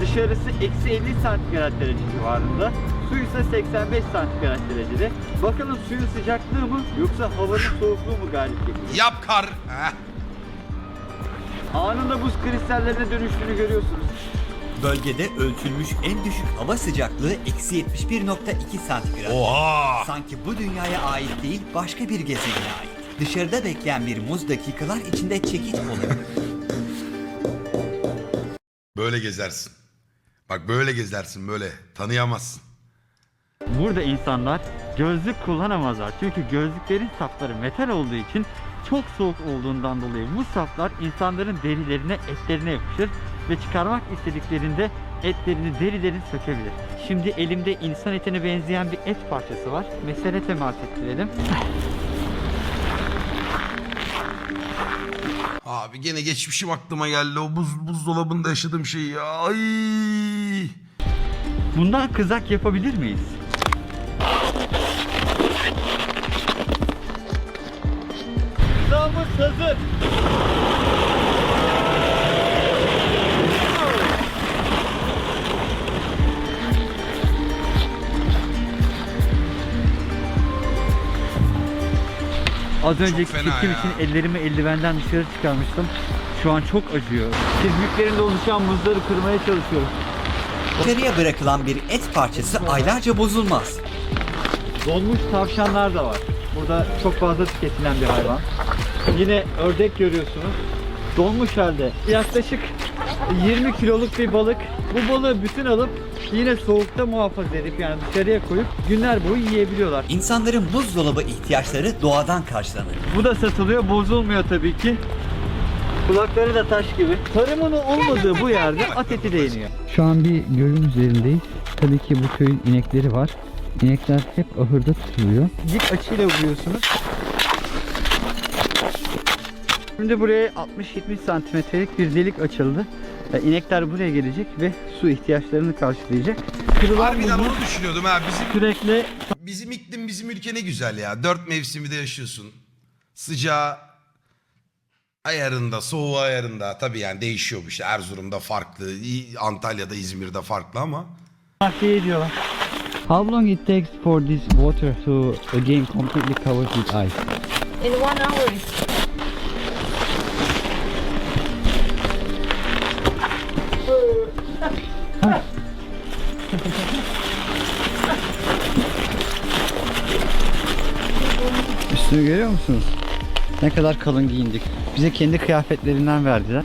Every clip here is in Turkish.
Dışarısı eksi 50 santigrat derece civarında. Su ise 85 santigrat derecede. Bakalım suyun sıcaklığı mı yoksa havanın soğukluğu mu galip geliyor? Yap kar. Heh. Anında buz kristallerine dönüştüğünü görüyorsunuz. Bölgede ölçülmüş en düşük hava sıcaklığı eksi 71.2 santigrat. Oha. Sanki bu dünyaya ait değil başka bir gezegene ait. Dışarıda bekleyen bir muz dakikalar içinde çekiç olabilir. Böyle gezersin. Bak böyle gezersin böyle. Tanıyamazsın. Burada insanlar gözlük kullanamazlar. Çünkü gözlüklerin sapları metal olduğu için çok soğuk olduğundan dolayı bu saplar insanların derilerine, etlerine yapışır ve çıkarmak istediklerinde etlerini, derilerini sökebilir. Şimdi elimde insan etine benzeyen bir et parçası var. Mesele temas ettirelim. Abi gene geçmişim aklıma geldi. O buz buzdolabında yaşadığım şey ya. Ay. Bundan kızak yapabilir miyiz? Kızağımız hazır. Az önceki çekim için ellerimi eldivenden dışarı çıkarmıştım. Şu an çok acıyor. Çizgiklerinde oluşan buzları kırmaya çalışıyorum. Dışarıya bırakılan bir et parçası aylarca bozulmaz. Donmuş tavşanlar da var. Burada çok fazla tüketilen bir hayvan. Yine ördek görüyorsunuz. Donmuş halde. Yaklaşık 20 kiloluk bir balık. Bu balığı bütün alıp yine soğukta muhafaza edip yani dışarıya koyup günler boyu yiyebiliyorlar. İnsanların buzdolabı ihtiyaçları doğadan karşılanır. Bu da satılıyor. Bozulmuyor tabii ki. Kulakları da taş gibi. Tarımın olmadığı bu yerde at eti de yeniyor. Şu an bir gölün üzerindeyiz. Tabii ki bu köyün inekleri var. İnekler hep ahırda tutuluyor. Dik açıyla vuruyorsunuz. Şimdi buraya 60-70 santimetrelik bir delik açıldı. Yani İnekler buraya gelecek ve su ihtiyaçlarını karşılayacak. Kırılan Harbiden buzlu onu düşünüyordum ha. Bizim sürekli bizim iklim bizim ülke ne güzel ya. Dört mevsimde yaşıyorsun. Sıcağı ayarında, soğuğu ayarında. Tabii yani değişiyor bu işte. Erzurum'da farklı, Antalya'da, İzmir'de farklı ama. tahliye ediyorlar. How long it takes for this water to again completely covered with ice? In one hour, Üstünü görüyor musunuz? Ne kadar kalın giyindik. Bize kendi kıyafetlerinden verdiler.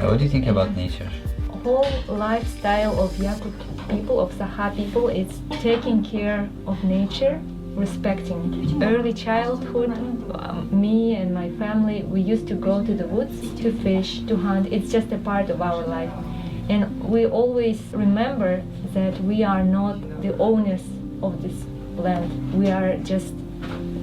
What do you think about nature? whole lifestyle of Yakut people, of Saha people, is taking care of nature, respecting. Early childhood, um, me and my family, we used to go to the woods to fish, to hunt. It's just a part of our life. And we always remember that we are not the owners of this land. We are just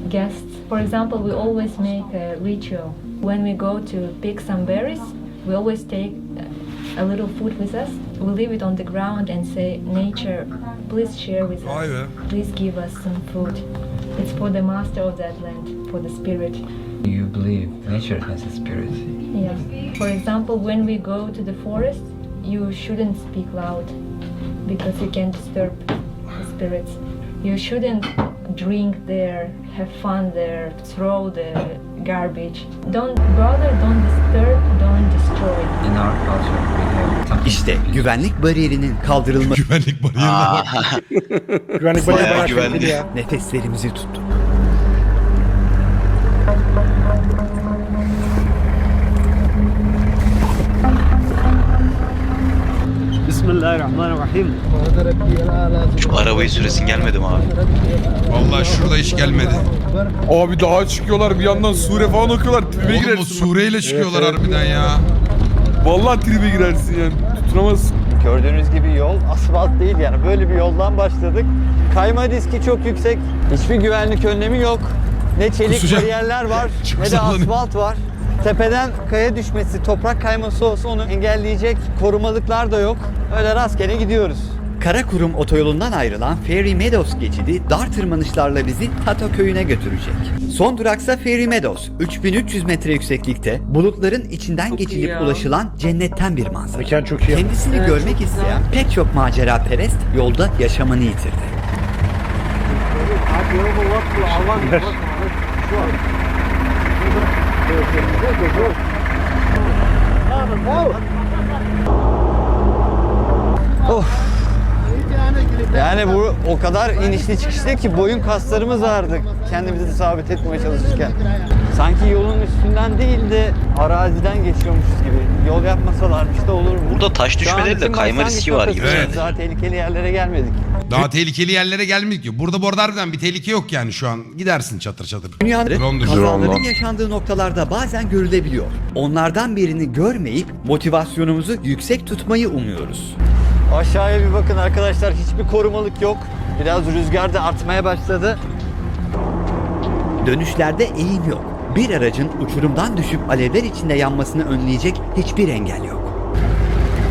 guests. For example, we always make a ritual. When we go to pick some berries, we always take uh, a little food with us. We leave it on the ground and say, Nature, please share with Vay be. us. Please give us some food. It's for the master of that land, for the spirit. You believe nature has a spirit. Yeah. For example, when we go to the forest, you shouldn't speak loud because you can disturb the spirits. You shouldn't drink there, have fun there, throw the garbage. Don't bother, don't disturb, don't destroy. In our culture, we have something İşte güvenlik bariyerinin kaldırılması Güvenlik bariyerine bak. Güvenlik bayağı bayağı güvenli ya. nefeslerimizi tuttuk. Bismillahirrahmanirrahim. Şu arabayı süresin gelmedi mi abi? Vallahi şurada hiç gelmedi. Abi daha çıkıyorlar bir yandan sure falan okuyorlar. Tribe Oğlum o girersin. sureyle çıkıyorlar harbiden ya. Vallahi tribe girersin yani. Tutunamazsın. Gördüğünüz gibi yol asfalt değil yani böyle bir yoldan başladık. Kayma riski çok yüksek. Hiçbir güvenlik önlemi yok. Ne çelik bariyerler var Çok ne de sallanıyor. asfalt var. Tepeden kaya düşmesi, toprak kayması olsa onu engelleyecek korumalıklar da yok. Öyle rastgele gidiyoruz. Karakurum otoyolundan ayrılan Fairy Meadows geçidi dar tırmanışlarla bizi Hato köyüne götürecek. Son duraksa Fairy Meadows, 3300 metre yükseklikte, bulutların içinden geçilip ulaşılan cennetten bir manzara. Mekan çok iyi. Kendisini görmek isteyen pek çok macera perest yolda yaşamını yitirdi. Yani bu o kadar inişli çıkışlı ki boyun kaslarımız ağrıdı kendimizi sabit etmeye çalışırken. Sanki yolun üstünden değil de araziden geçiyormuşuz gibi. Yol yapmasalarmış da olur mu? Burada taş Şu an düşme değil de kayma riski var gibi. noktasındayız. Evet. Daha tehlikeli yerlere gelmedik. Daha tehlikeli yerlere gelmedik ki. Burada bu arada harbiden bir tehlike yok yani şu an. Gidersin çatır çatır. Dünyanın Drone'dur. kazaların Drone. yaşandığı noktalarda bazen görülebiliyor. Onlardan birini görmeyip motivasyonumuzu yüksek tutmayı umuyoruz. Aşağıya bir bakın arkadaşlar hiçbir korumalık yok. Biraz rüzgar da artmaya başladı. Dönüşlerde eğim yok. Bir aracın uçurumdan düşüp alevler içinde yanmasını önleyecek hiçbir engel yok.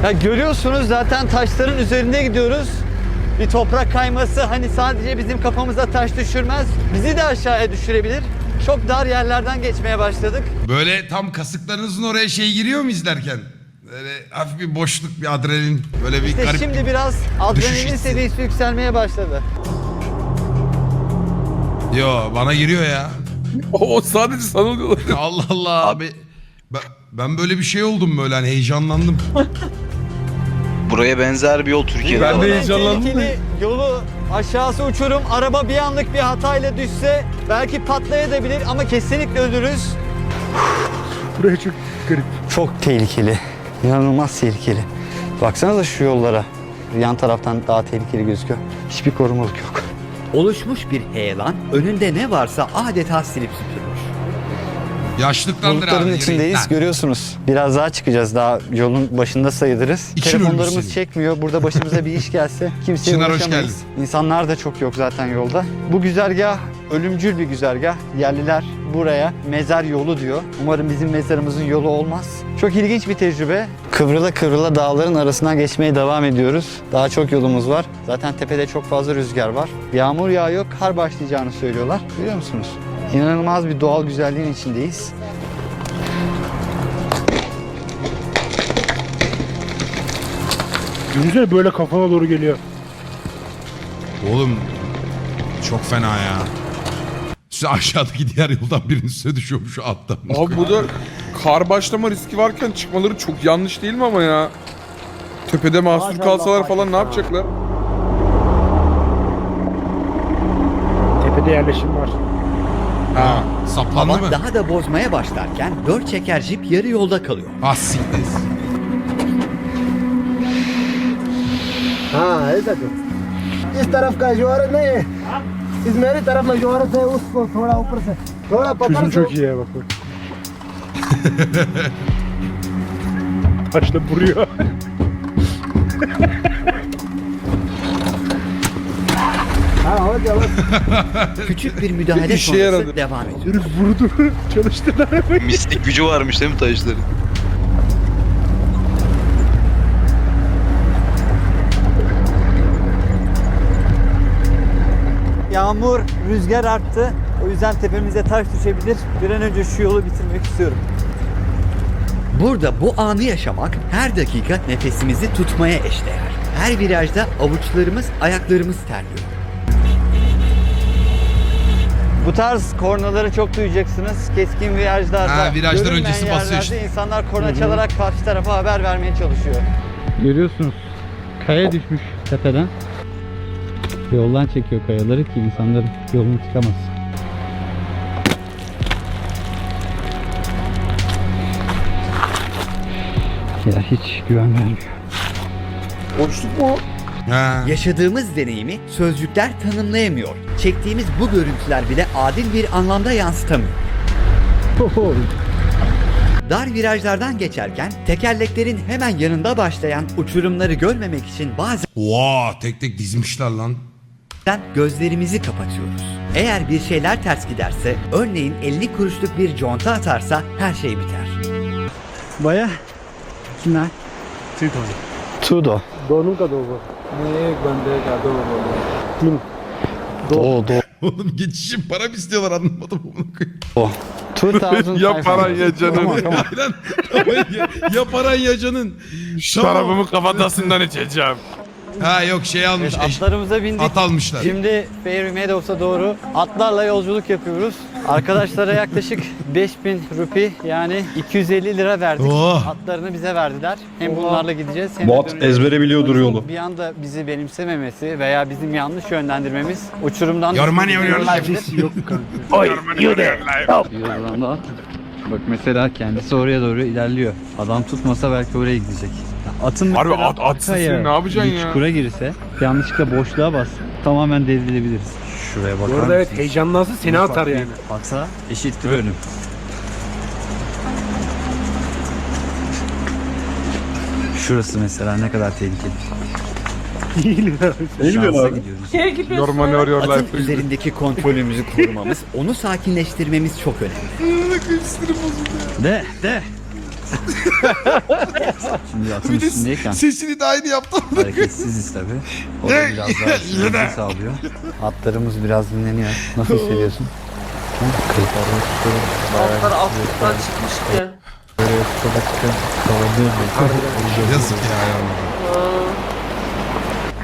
Ya görüyorsunuz zaten taşların üzerinde gidiyoruz. Bir toprak kayması hani sadece bizim kafamıza taş düşürmez. Bizi de aşağıya düşürebilir. Çok dar yerlerden geçmeye başladık. Böyle tam kasıklarınızın oraya şey giriyor mu izlerken? Böyle hafif bir boşluk, bir adrenalin. Böyle bir İşte garip. şimdi biraz adrenalin hissi. seviyesi yükselmeye başladı. Yo bana giriyor ya. O, o sadece sana oluyorlar. Allah Allah abi. Ben, ben böyle bir şey oldum böyle hani heyecanlandım. Buraya benzer bir yol Türkiye'de Ben var. de abi. heyecanlandım. Tehlikeli yolu aşağısı uçurum. Araba bir anlık bir hatayla düşse belki patlayabilir ama kesinlikle ölürüz. Buraya çok garip. Çok tehlikeli. İnanılmaz tehlikeli. Baksanıza şu yollara. Yan taraftan daha tehlikeli gözüküyor. Hiçbir korumalık yok. Oluşmuş bir heyelan önünde ne varsa adeta silip süpürmüş. Yaşlıktandır abi. Bulutların içindeyiz lan. görüyorsunuz. Biraz daha çıkacağız daha yolun başında sayılırız. İçin Telefonlarımız ölmüş senin. çekmiyor. Burada başımıza bir iş gelse kimseye Çınar, hoş ulaşamayız. İnsanlar da çok yok zaten yolda. Bu güzergah ölümcül bir güzergah. Yerliler buraya mezar yolu diyor. Umarım bizim mezarımızın yolu olmaz. Çok ilginç bir tecrübe. Kıvrıla kıvrıla dağların arasından geçmeye devam ediyoruz. Daha çok yolumuz var. Zaten tepede çok fazla rüzgar var. Yağmur yağıyor, kar başlayacağını söylüyorlar. Biliyor musunuz? İnanılmaz bir doğal güzelliğin içindeyiz. Düşünsene böyle kafana doğru geliyor. Oğlum çok fena ya. Size aşağıdaki diğer yoldan birinin üstüne düşüyormuş şu alttan. Abi burada kar başlama riski varken çıkmaları çok yanlış değil mi ama ya? Tepede mahsur kalsalar falan ne yapacaklar? Tepede yerleşim var. Ha. Saplandı Hava mı? daha da bozmaya başlarken dört çeker jip yarı yolda kalıyor. Ah siktir. हाँ ऐसा जो इस तरफ का जोर नहीं है इस मेरी तरफ में जोर है उसको थोड़ा ऊपर से थोड़ा पकड़ Çözüm से çok iyi ya bak bak. Taşla vuruyor. हाँ हो गया बस Küçük bir müdahale İşe sonrası yaradı. devam ediyor. Herif vurdu. Çalıştırdı arabayı. Mistik gücü varmış değil mi taşların? Yağmur, rüzgar arttı. O yüzden tepemize taş düşebilir. Bir an önce şu yolu bitirmek istiyorum. Burada bu anı yaşamak her dakika nefesimizi tutmaya eşdeğer. Her virajda avuçlarımız, ayaklarımız terliyor. Bu tarz kornaları çok duyacaksınız. Keskin virajlarda, Ha, virajdan görünmeyen öncesi basıyor yerlerde işte. insanlar korna çalarak karşı tarafa haber vermeye çalışıyor. Görüyorsunuz. Kaya düşmüş tepeden. Yoldan çekiyor kayaları ki insanların yolunu çıkamaz. Ya hiç güven vermiyor. Boşluk mu? Ha. Yaşadığımız deneyimi sözcükler tanımlayamıyor. Çektiğimiz bu görüntüler bile adil bir anlamda yansıtamıyor. Dar virajlardan geçerken tekerleklerin hemen yanında başlayan uçurumları görmemek için bazen Oha tek tek dizmişler lan sevinçten gözlerimizi kapatıyoruz. Eğer bir şeyler ters giderse, örneğin 50 kuruşluk bir conta atarsa her şey biter. Baya? Kimler? Türk. Tudo. Do nunca do. Ne bandera do. Kim? Do do. Oğlum geçişi para mı istiyorlar anlamadım bunu. O. 2000 ya paran ya canın. Aynen. ya, ya paran ya canın. Şu tamam. tarafımı kafatasından içeceğim. Ha yok şey almış. Evet, atlarımıza bindik. at almışlar. Şimdi Fairy Meadows'a doğru atlarla yolculuk yapıyoruz. Arkadaşlara yaklaşık 5000 rupi yani 250 lira verdik. Oh. Atlarını bize verdiler. Hem bunlarla gideceğiz hem Bot de döneceğiz. ezbere biliyordur yolu. Bir anda bizi benimsememesi veya bizim yanlış yönlendirmemiz uçurumdan Your money or your düşürmemiz life. olabilir. Yoldan da Bak mesela kendisi oraya doğru ilerliyor. Adam tutmasa belki oraya gidecek. Atın Harbi mesela at- atsın arkaya seni, ne yapacaksın bir ya? çukura girse yanlışlıkla boşluğa bas tamamen devrilebiliriz. Şuraya bakar Orada evet mısın? heyecanlansın seni atar yani. Baksa eşittir önüm. Şurası mesela ne kadar tehlikeli. Şansa gidiyoruz. Your money or your Atın life. üzerindeki kontrolümüzü korumamız, onu sakinleştirmemiz çok önemli. De de. Şimdi atın Bir de üstündeyken sesini de aynı yaptım. hareketsiziz tabi. O da biraz daha işimizi sağlıyor. Atlarımız biraz dinleniyor. Nasıl hissediyorsun? Altlar altlıktan çıkmıştı. Yazık ya.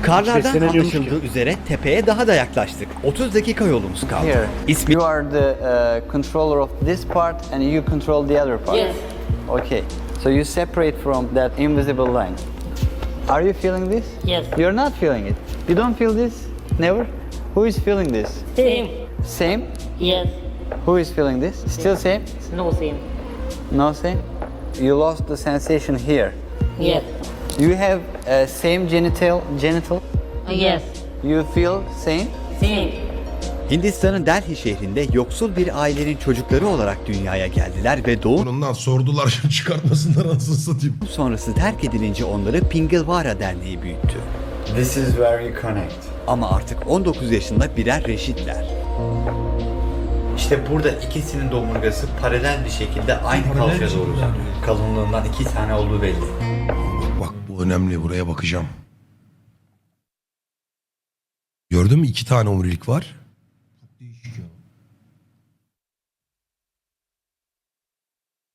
Karlardan Seslenemiyormuş anlaşıldığı üzere tepeye daha da yaklaştık. 30 dakika yolumuz kaldı. Here. İsmi You are the uh, controller of this part and you control the other part. Yes. Okay. So you separate from that invisible line. Are you feeling this? Yes. You're not feeling it. You don't feel this? Never? Who is feeling this? Same. Same? Yes. Who is feeling this? Still same? No same. No same? You lost the sensation here. Yes. You have uh, same genital genital. Yes. You feel same? Same. Hindistan'ın Delhi şehrinde yoksul bir ailenin çocukları olarak dünyaya geldiler ve doğum Bundan sordular şunu çıkartmasınlar anasını satayım. sonrası terk edilince onları Pingalvara Derneği büyüttü. This is where you connect. Ama artık 19 yaşında birer reşitler. İşte burada ikisinin domurgası paralel bir şekilde aynı kalçaya doğru uzanıyor. Kalınlığından iki tane olduğu belli. Bak bak bu önemli buraya bakacağım. Gördün mü iki tane omurilik var.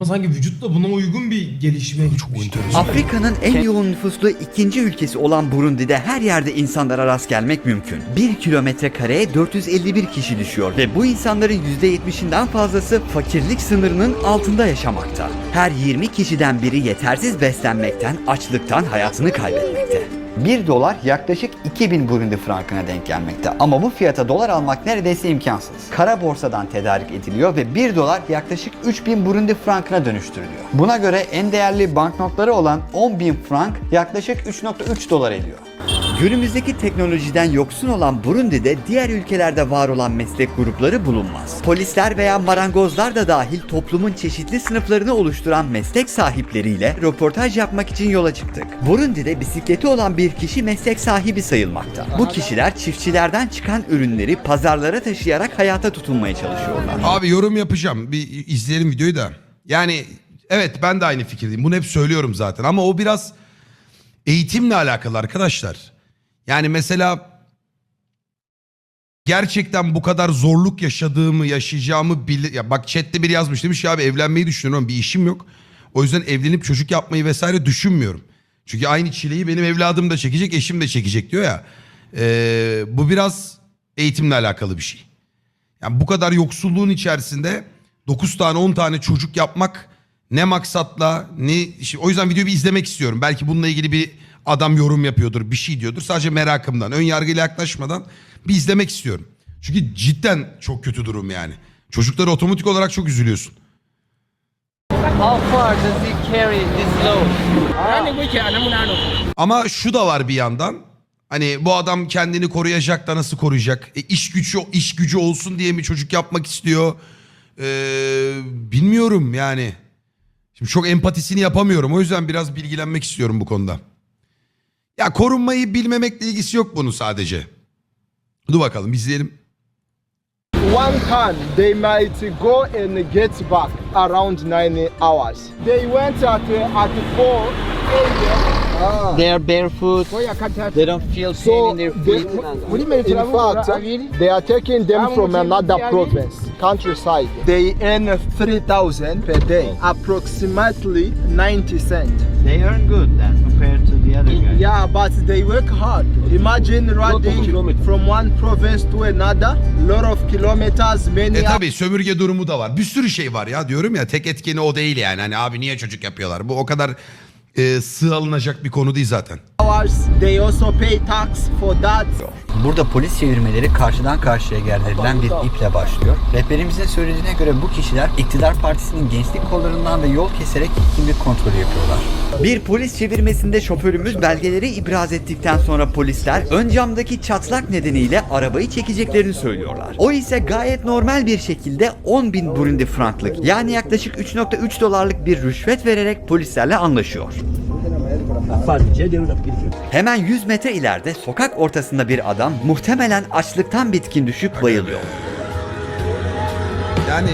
Sanki vücut da buna uygun bir gelişime Çok enteresan. Afrika'nın en yoğun nüfuslu ikinci ülkesi olan Burundi'de her yerde insanlara rast gelmek mümkün. 1 kilometre kareye 451 kişi düşüyor ve bu insanların %70'inden fazlası fakirlik sınırının altında yaşamakta. Her 20 kişiden biri yetersiz beslenmekten, açlıktan hayatını kaybetmekte. 1 dolar yaklaşık 2000 Burundi frankına denk gelmekte. Ama bu fiyata dolar almak neredeyse imkansız. Kara borsadan tedarik ediliyor ve 1 dolar yaklaşık 3000 Burundi frankına dönüştürülüyor. Buna göre en değerli banknotları olan 10.000 frank yaklaşık 3.3 dolar ediyor. Günümüzdeki teknolojiden yoksun olan Burundi'de diğer ülkelerde var olan meslek grupları bulunmaz. Polisler veya marangozlar da dahil toplumun çeşitli sınıflarını oluşturan meslek sahipleriyle röportaj yapmak için yola çıktık. Burundi'de bisikleti olan bir kişi meslek sahibi sayılmakta. Bu kişiler çiftçilerden çıkan ürünleri pazarlara taşıyarak hayata tutunmaya çalışıyorlar. Abi yorum yapacağım. Bir izleyelim videoyu da. Yani evet ben de aynı fikirdeyim. Bunu hep söylüyorum zaten ama o biraz eğitimle alakalı arkadaşlar. Yani mesela gerçekten bu kadar zorluk yaşadığımı, yaşayacağımı bile... Ya bak chatte biri yazmış demiş ya abi evlenmeyi düşünüyorum bir işim yok. O yüzden evlenip çocuk yapmayı vesaire düşünmüyorum. Çünkü aynı çileyi benim evladım da çekecek, eşim de çekecek diyor ya. Ee, bu biraz eğitimle alakalı bir şey. Yani bu kadar yoksulluğun içerisinde 9 tane 10 tane çocuk yapmak ne maksatla ne o yüzden videoyu bir izlemek istiyorum. Belki bununla ilgili bir adam yorum yapıyordur, bir şey diyordur. Sadece merakımdan, ön yargıyla yaklaşmadan bir izlemek istiyorum. Çünkü cidden çok kötü durum yani. Çocukları otomatik olarak çok üzülüyorsun. How far does he carry this load? Ama şu da var bir yandan. Hani bu adam kendini koruyacak da nasıl koruyacak? E, iş gücü iş gücü olsun diye mi çocuk yapmak istiyor? Ee, bilmiyorum yani. Şimdi çok empatisini yapamıyorum. O yüzden biraz bilgilenmek istiyorum bu konuda. Ya korunmayı bilmemekle ilgisi yok bunun sadece. Dur bakalım izleyelim. One time they might go and get back around nine hours. They went at at four a.m. They are barefoot. They don't feel pain in their feet. In fact, they are taking them from another province, countryside. They earn 3,000 per day, approximately 90 cents. They earn good then compared to the other guys. Yeah, but they work hard. Imagine riding from one province to another, lot of kilometers, many E tabi sömürge durumu da var. Bir sürü şey var ya diyorum ya tek etkeni o değil yani. Hani abi niye çocuk yapıyorlar? Bu o kadar e, sığ alınacak bir konu değil zaten. Hours. They also pay tax for that. Burada polis çevirmeleri karşıdan karşıya gerdirilen bir iple başlıyor. Rehberimizin söylediğine göre bu kişiler iktidar partisinin gençlik kollarından da yol keserek kimlik kontrolü yapıyorlar. Bir polis çevirmesinde şoförümüz belgeleri ibraz ettikten sonra polisler ön camdaki çatlak nedeniyle arabayı çekeceklerini söylüyorlar. O ise gayet normal bir şekilde 10 bin Burundi franklık yani yaklaşık 3.3 dolarlık bir rüşvet vererek polislerle anlaşıyor. Hemen 100 metre ileride sokak ortasında bir adam muhtemelen açlıktan bitkin düşüp bayılıyor. Yani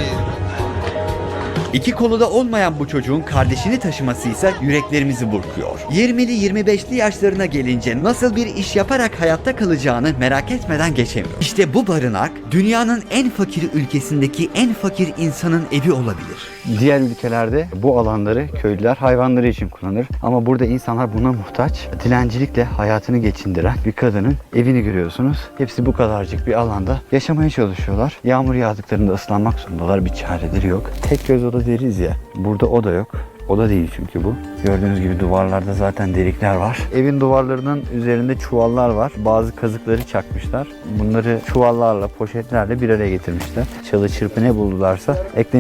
İki kolu da olmayan bu çocuğun kardeşini taşıması ise yüreklerimizi burkuyor. 20'li 25'li yaşlarına gelince nasıl bir iş yaparak hayatta kalacağını merak etmeden geçemiyor. İşte bu barınak dünyanın en fakir ülkesindeki en fakir insanın evi olabilir. Diğer ülkelerde bu alanları köylüler hayvanları için kullanır. Ama burada insanlar buna muhtaç. Dilencilikle hayatını geçindiren bir kadının evini görüyorsunuz. Hepsi bu kadarcık bir alanda yaşamaya çalışıyorlar. Yağmur yağdıklarında ıslanmak zorundalar. Bir çareleri yok. Tek göz oda deriz ya. Burada oda yok. Oda değil çünkü bu. Gördüğünüz gibi duvarlarda zaten delikler var. Evin duvarlarının üzerinde çuvallar var. Bazı kazıkları çakmışlar. Bunları çuvallarla, poşetlerle bir araya getirmişler. Çalı çırpı ne buldularsa eklemiş.